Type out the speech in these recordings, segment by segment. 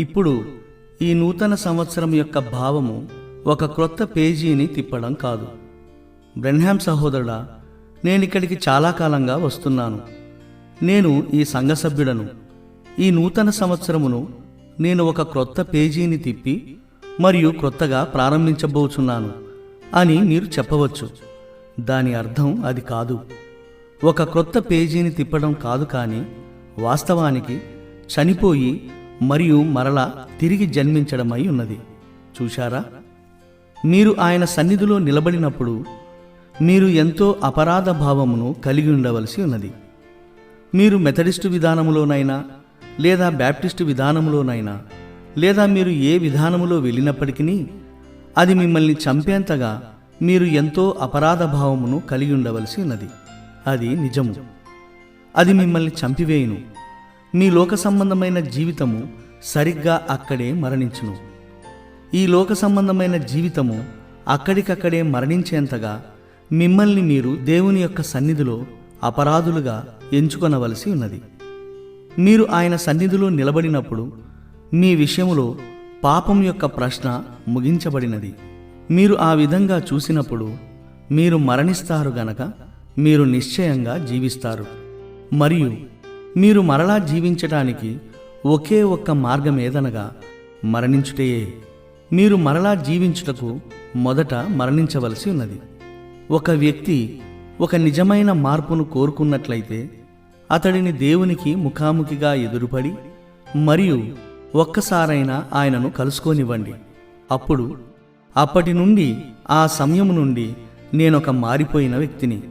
ఇప్పుడు ఈ నూతన సంవత్సరం యొక్క భావము ఒక క్రొత్త పేజీని తిప్పడం కాదు. బ్రెన్హామ్ సహోదరుడా నేను ఇక్కడికి చాలా కాలంగా వస్తున్నాను. నేను ఈ సంఘ సభ్యుడను. ఈ నూతన సంవత్సరమును నేను ఒక క్రొత్త పేజీని తిప్పి మరియు క్రొత్తగా ప్రారంభించబోచున్నాను అని మీరు చెప్పవచ్చు. దాని అర్థం అది కాదు. ఒక క్రొత్త పేజీని తిప్పడం కాదు కానీ వాస్తవానికి చనిపోయి మరియు మరల తిరిగి జన్మించడమై ఉన్నది. చూశారా? మీరు ఆయన సన్నిధిలో నిలబడినప్పుడు మీరు ఎంతో అపరాధ భావమును కలిగి ఉండవలసి ఉన్నది. మీరు మెథడిస్టు విధానములోనైనా లేదా బ్యాప్టిస్టు విధానములోనైనా లేదా మీరు ఏ విధానములో వెళ్ళినప్పటికీ అది మిమ్మల్ని చంపేంతగా మీరు ఎంతో అపరాధ భావమును కలిగి ఉండవలసి ఉన్నది. అది నిజము. అది మిమ్మల్ని చంపివేయును. మీ లోక సంబంధమైన జీవితము సరిగ్గా అక్కడే మరణించును. ఈ లోక సంబంధమైన జీవితము అక్కడికక్కడే మరణించేంతగా మిమ్మల్ని మీరు దేవుని యొక్క సన్నిధిలో అపరాధులుగా ఎంచుకొనవలసి ఉన్నది. మీరు ఆయన సన్నిధిలో నిలబడినప్పుడు మీ విషయములో పాపం యొక్క ప్రశ్న ముగించబడినది. మీరు ఆ విధంగా చూసినప్పుడు మీరు మరణిస్తారు గనక మీరు నిశ్చయంగా జీవిస్తారు. మరియు మీరు మరలా జీవించటానికి ఒకే ఒక్క మార్గం ఏదనగా మరణించుటయే. మీరు మరలా జీవించుటకు మొదట మరణించవలసి ఉన్నది. ఒక వ్యక్తి ఒక నిజమైన మార్పును కోరుకున్నట్లయితే అతడిని దేవునికి ముఖాముఖిగా ఎదురుపడి మరియు ఒక్కసారైనా ఆయనను కలుసుకోనివ్వండి. అప్పుడు అప్పటి నుండి ఆ సమయం నుండి నేనొక మారిపోయిన వ్యక్తిని.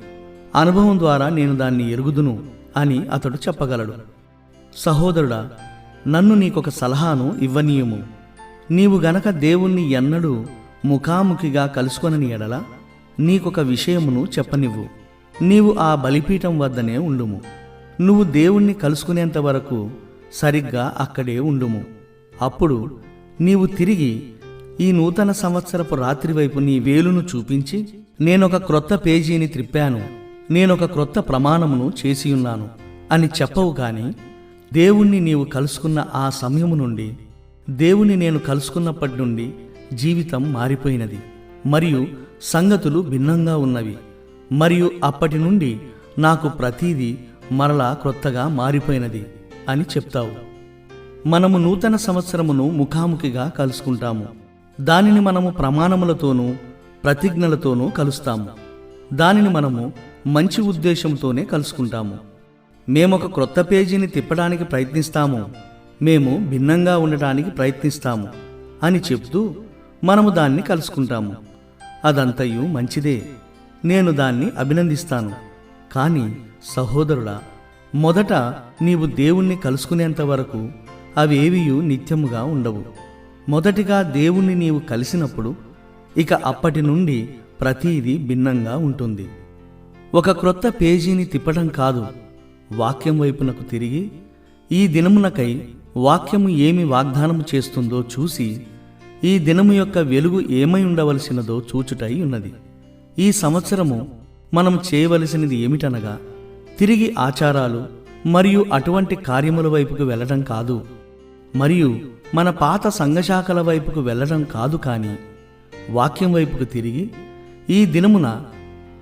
అనుభవం ద్వారా నేను దాన్ని ఎరుగుదును. అని అతడు చెప్పగలడు. సహోదరుడా నన్ను నీకొక సలహాను ఇవ్వనీయము. నీవు గనక దేవుణ్ణి ఎన్నడూ ముఖాముఖిగా కలుసుకొనని ఎడల నీకొక విషయమును చెప్పనివ్వు. నీవు ఆ బలిపీఠం వద్దనే ఉండుము. నువ్వు దేవుణ్ణి కలుసుకునేంత వరకు సరిగ్గా అక్కడే ఉండుము. అప్పుడు నీవు తిరిగి ఈ నూతన సంవత్సరపు రాత్రి వైపు నీ వేలును చూపించి నేనొక క్రొత్త పేజీని త్రిప్పాను. నేనొక క్రొత్త ప్రమాణమును చేసియున్నాను అని చెప్పవు గాని దేవుణ్ణి నీవు కలుసుకున్న ఆ సమయము నుండి దేవుని నేను కలుసుకున్నప్పటి నుండి జీవితం మారిపోయినది. మరియు సంగతులు భిన్నంగా ఉన్నవి. మరియు అప్పటి నుండి నాకు ప్రతీదీ మరలా క్రొత్తగా మారిపోయినది అని చెప్తావు. మనము నూతన సంవత్సరమును ముఖాముఖిగా కలుసుకుంటాము. దానిని మనము ప్రమాణములతోనూ ప్రతిజ్ఞలతోనూ కలుస్తాము. దానిని మనము మంచి ఉద్దేశంతోనే కలుసుకుంటాము. మేమొక క్రొత్త పేజీని తిప్పడానికి ప్రయత్నిస్తాము. మేము భిన్నంగా ఉండటానికి ప్రయత్నిస్తాము అని చెప్తూ మనము దాన్ని కలుసుకుంటాము. అదంతయు మంచిదే. నేను దాన్ని అభినందిస్తాను. కానీ సహోదరుడా మొదట నీవు దేవుణ్ణి కలుసుకునేంత వరకు అవేవియు నిత్యముగా ఉండవు. మొదటిగా దేవుణ్ణి నీవు కలిసినప్పుడు ఇక అప్పటి నుండి ప్రతీది భిన్నంగా ఉంటుంది. ఒక క్రొత్త పేజీని తిప్పడం కాదు వాక్యం వైపునకు తిరిగి ఈ దినమునకై వాక్యము ఏమి వాగ్దానము చేస్తుందో చూసి ఈ దినము యొక్క వెలుగు ఏమై ఉండవలసినదో చూచుటై ఉన్నది. ఈ సంవత్సరము మనం చేయవలసినది ఏమిటనగా తిరిగి ఆచారాలు మరియు అటువంటి కార్యముల వైపుకు వెళ్ళడం కాదు. మరియు మన పాత సంఘశాఖల వైపుకు వెళ్ళడం కాదు కానీ వాక్యం వైపుకు తిరిగి ఈ దినమున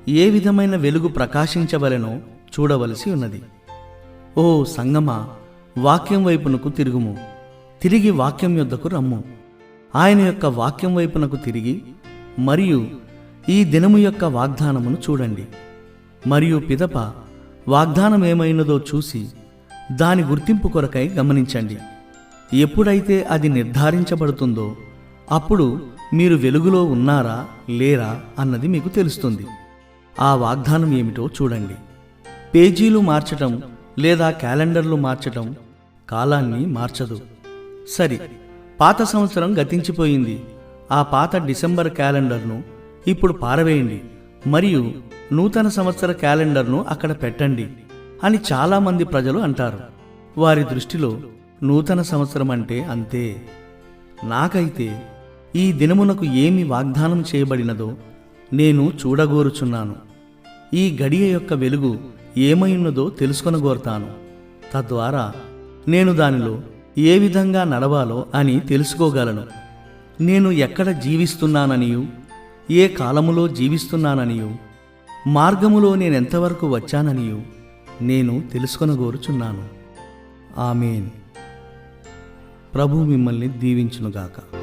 ఏ విధమైన వెలుగు ప్రకాశించవలెనో చూడవలసి ఉన్నది. ఓ సంగమా వాక్యం వైపునకు తిరుగుము. తిరిగి వాక్యం యొద్దకు రమ్ము. ఆయన యొక్క వాక్యం వైపునకు తిరిగి మరియు ఈ దినము యొక్క వాగ్దానమును చూడండి. మరియు పిదప వాగ్దానం ఏమైనదో చూసి దాని గుర్తింపు కొరకై గమనించండి. ఎప్పుడైతే అది నిర్ధారించబడుతుందో అప్పుడు మీరు వెలుగులో ఉన్నారా లేరా అన్నది మీకు తెలుస్తుంది. ఆ వాగ్దానం ఏమిటో చూడండి. పేజీలు మార్చటం లేదా క్యాలెండర్లు మార్చటం కాలాన్ని మార్చదు. సరి పాత సంవత్సరం గతించిపోయింది. ఆ పాత డిసెంబర్ క్యాలెండర్ను ఇప్పుడు పారవేయండి. మరియు నూతన సంవత్సర క్యాలెండర్ను అక్కడ పెట్టండి అని చాలామంది ప్రజలు అంటారు. వారి దృష్టిలో నూతన సంవత్సరం అంటే అంతే. నాకైతే ఈ దినమునకు ఏమి వాగ్దానం చేయబడినదో నేను చూడగోరుచున్నాను. ఈ గడియ యొక్క వెలుగు ఏమైఉన్నదో తెలుసుకొనగోరుతాను. తద్వారా నేను దానిలో ఏ విధంగా నడవాలో అని తెలుసుకోగలను. నేను ఎక్కడ జీవిస్తున్నాననియు ఏ కాలములో జీవిస్తున్నాననియు మార్గములో నేనెంతవరకు వచ్చాననియు నేను తెలుసుకొనగోరుచున్నాను. ఆమెన్. ప్రభు మిమ్మల్ని దీవించునుగాక.